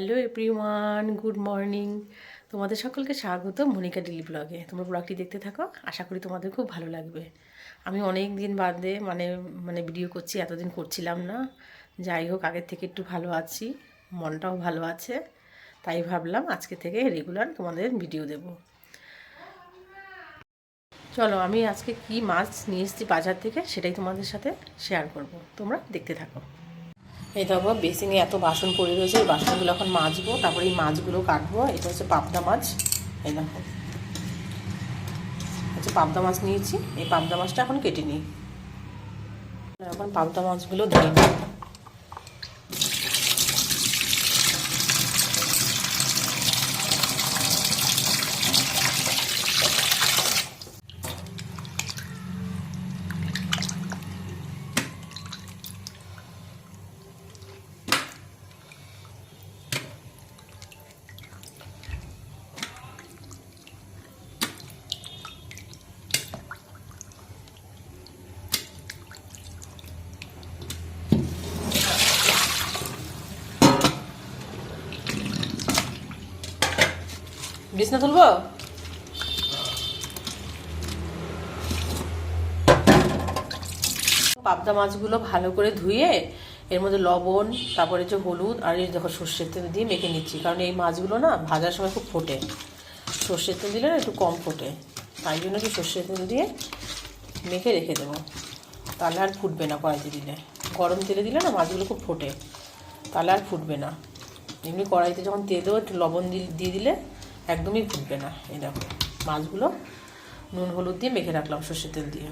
Hello everyone good morning তোমাদের সকলকে স্বাগত মনিকা ডেলি ব্লগে তোমরা ব্লগটি দেখতে থাকো, আশা করি তোমাদের খুব ভালো লাগবে। আমি অনেক দিন বাদে মানে মানে ভিডিও করছি, এতদিন করছিলাম না। যাই হোক, আগের থেকে একটু ভালো আছি, মনটাও ভালো আছে। তাই ভাবলাম আজকে থেকে রেগুলার তোমাদের ভিডিও দেব। চলো, আমি আজকে কি মাছ নিয়ে এসেছি বাজার থেকে সেটাই তোমাদের সাথে শেয়ার করব। তোমরা দেখতে থাকো। এই দেখো বেসিনে এত বাসন পড়ে রয়েছে, এই বাসনগুলো এখন মাজবো, তারপরে এই মাছগুলো কাটবো, এটা হচ্ছে পাবদা মাছ। এই দেখো, হচ্ছে পাবদা মাছ নিয়েছি, এই পাবদা মাছটা এখন কেটে নিই। এখন পাবদা মাছগুলো ধুয়ে নিই। বিছনা তুলবো? পাবদা মাছগুলো ভালো করে ধুয়ে এর মধ্যে লবণ, তারপরে যে হলুদ আর এই দেখো সর্ষের তেল দিয়ে মেখে নিচ্ছি। কারণ এই মাছগুলো না ভাজার সময় খুব ফোটে। সর্ষের তেল দিলে একটু কম ফোটে। তাই জন্য কি সর্ষের তেল দিয়ে মেখে রেখে দেবো। তাহলে আর ফুটবে না কড়াইতে দিলে। গরম তেলে দিলে না মাছগুলো খুব ফোটে। তাহলে আর ফুটবে না। এমনি কড়াইতে যখন তেল দেবো, একটু লবণ দিয়ে দিলে একদমই ফুটবে না। এই দেখো মাছগুলো নুন হলুদ দিয়ে মেখে রাখলাম সর্ষের তেল দিয়ে।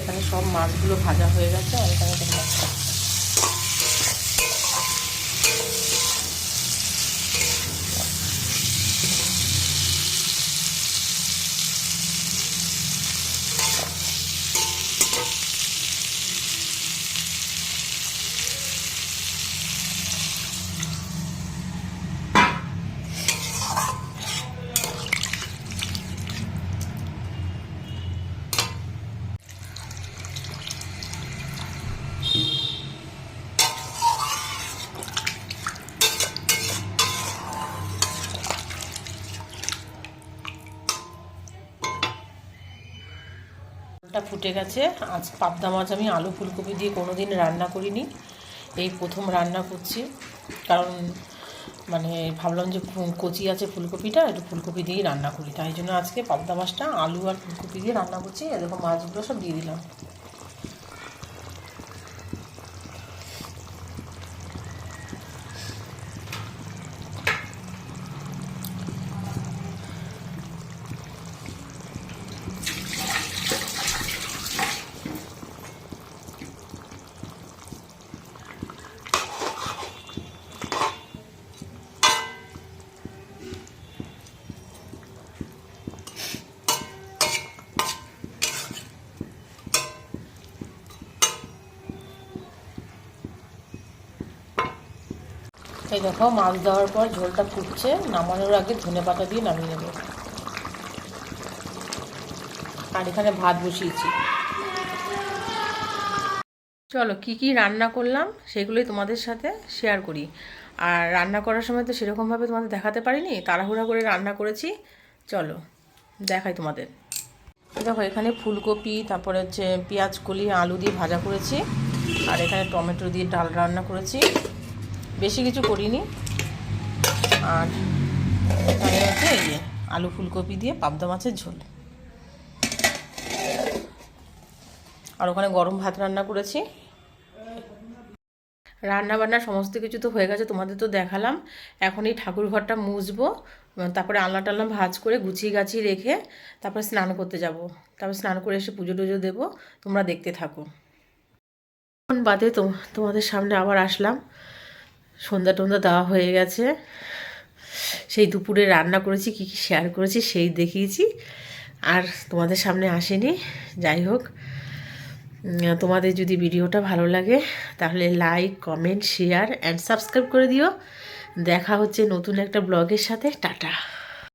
এখানে সব মাছগুলো ভাজা হয়ে গেছে আর এখানে দেখো ফুটে গেছে। আজ পাবদা মাছ আমি আলু ফুলকপি দিয়ে কোনো দিন রান্না করিনি। এই প্রথম রান্না করছি। কারণ মানে ভাবলাম যে কচি আছে ফুলকপিটা, একটু ফুলকপি দিয়েই রান্না করি। তাই জন্য আজকে পাবদা মাছটা আলু আর ফুলকপি দিয়ে রান্না করছি। এরকম মাছগুলো সব দিয়ে দিলাম। এই দেখো, মাছ দেওয়ার পর ঝোলটা ফুটছে, নামানোর আগে ধনে পাতা দিয়ে নামিয়ে নেব। আর এখানে ভাত বসিয়েছি। চলো, কি কি রান্না করলাম সেগুলোই তোমাদের সাথে শেয়ার করি। আর রান্না করার সময় তো সেরকমভাবে তোমাদের দেখাতে পারিনি, তাড়াহুড়া করে রান্না করেছি। চলো, দেখাই তোমাদের। দেখো, এখানে ফুলকপি, তারপরে হচ্ছে পেঁয়াজ কলি, আলু দিয়ে ভাজা করেছি। আর এখানে টমেটো দিয়ে ডাল রান্না করেছি। বেশি কিছু করিনি। আর এখানে হচ্ছে এই আলু ফুলকপি দিয়ে পাবদা মাছের ঝোল। আর ওখানে গরম ভাত রান্না করেছি। রান্না বান্না সমস্ত কিছু তো হয়ে গেছে, তোমাদের তো দেখালাম। এখন এই ঠাকুর ঘরটা মুছবো, তারপরে আলনা টালনা ভাজ করে গুছিয়ে গাছিয়ে রেখে তারপরে স্নান করতে যাব। তারপরে স্নান করে এসে পুজো টুজো দেবো, তোমরা দেখতে থাকো। বাদে তোমাদের সামনে আবার আসলাম। সন্ধ্যা টন্ধা দেওয়া হয়ে গেছে। সেই দুপুরে রান্না করেছি, কী কী শেয়ার করেছি সেই দেখিয়েছি। আর তোমাদের সামনে আসেনি, যাই হোক। তোমাদের যদি ভিডিওটা ভালো লাগে, তাহলে like comment share and subscribe করে দিও। দেখা হচ্ছে নতুন একটা ব্লগের সাথে। টাটা।